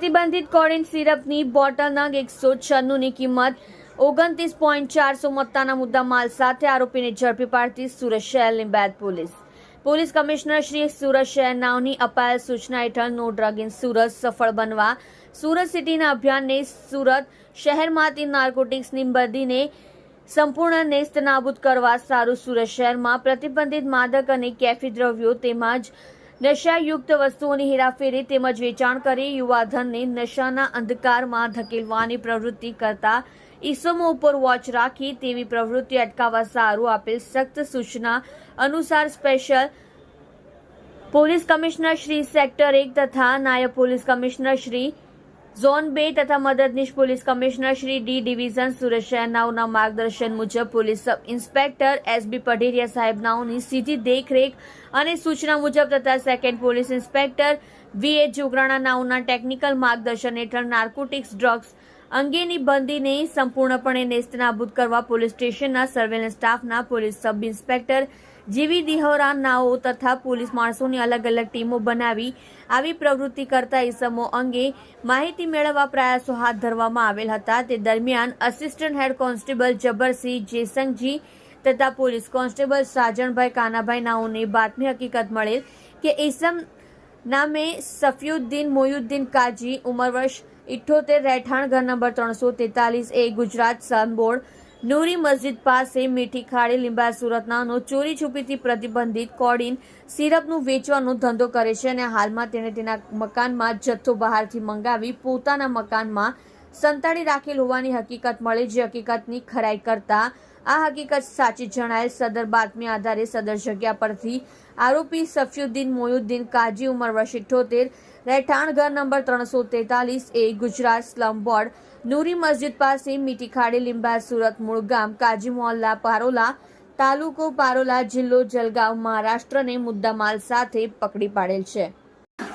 પ્રતિબંધિત codeine સિરપની bottle નંગ એકસો છન્નુંની કિંમત ઓગણત્રીસ પોઈન્ટ ચારસો મત્તાના મુદ્દા માલ સાથે આરોપીને ઝડપી પાડતી સુરત શહેર બેદ police. Police commissioner Shri Surat શહેર નાવની અપાયેલ સૂચના હેઠળ નો ડ્રગ ઇન સુરત સફળ બનવા, સુરત સિટીના અભિયાનને સુરત શહેરમાંથી નાર્કોટિક્સની બદીને સંપૂર્ણ નેસ્ત નાબૂદ કરવા સારું સુરત શહેરમાં પ્રતિબંધિત માદક અને કેફી દ્રવ્યો તેમજ નશાયુક્ત વસ્તુઓની હેરાફેરી તેમજ વેચાણ કરી યુવાધનને નશાના અંધકારમાં ધકેલવાની પ્રવૃત્તિ કરતા ઈસમો ઉપર વોચ રાખી તેવી પ્રવૃત્તિ અટકાવવા સારું આપેલ સખ્ત સૂચના અનુસાર special police commissioner Shri sector એક તથા નાયબ પોલીસ કમિશનર શ્રી ઝોન બે તથા મદદનીશ police commissioner Shri D division Surat શહેરનાઓના માર્ગદર્શન મુજબ police sub inspector S B Padheriya સાહેબનાઓની સીધી દેખરેખ અને સૂચના મુજબ તથા second police inspector V A Jograna નાઓના technical માર્ગદર્શન હેઠળ નાર્કોટિક્સ ડ્રગ્સ અંગેની બંદીને સંપૂર્ણપણે નેસ્તનાબૂદ કરવા પોલીસ સ્ટેશનના સર્વેલન્સ સ્ટાફના પોલીસ સબ ઇન્સ્પેક્ટર જીવી દિહોરાનાઓ તથા પોલીસ માણસોની અલગ અલગ ટીમો બનાવી આવી પ્રવૃત્તિ કરતા ઇસમો અંગે માહિતી મેળવવા પ્રયાસો હાથ ધરવામાં આવેલ હતા. તે દરમિયાન assistant head constable Jabarsinh Jesangji તથા પોલીસ કોન્સ્ટેબલ સાજણભાઈ કાનાભાઈ નાઓને બાતમી હકીકત મળેલ કે ઇસમ નામે સફિયુદ્દીન મોયુદ્દીન કાજી ઉમર વર્ષ ઇઠ્ઠોતેર રહેઠાણ ઘર નંબર ત્રણસો તેતાલીસ એ ગુજરાત સનબોર્ડ નૂરી મસ્જિદ પાસે મીઠી ખાડી લીંબા સુરતનાનો ચોરી છુપીથી પ્રતિબંધિત કોડીન સિરપનું વેચવાનો ધંધો કરે છે અને હાલમાં તેણે તેના મકાનમાં જથ્થો બહારથી મંગાવી પોતાના મકાનમાં સંતાડી રાખેલ હોવાની હકીકત મળે, જે હકીકતની ખરાઈ કરતા આ હકીકત સાચી જણાયેલ સદર બાતમી આધારે સદર જગ્યા પરથી આરોપી સફિયુદ્દીન મોયુદ્દીન કાજી, ઉંમર વર્ષ ઇઠ્ઠોતેર રહેઠાણ ઘર નંબર ત્રણસો તેતાલીસ A Gujarat slum board, Noori મસ્જિદ પાસે મીટીખાડી લીંબા સુરત મૂળ ગામ, કાજી મોહલ્લા પારોલા તાલુકો પારોલા જિલ્લો જલગાંવ, મહારાષ્ટ્રને મુદ્દામાલ સાથે પકડી પાડેલ છે.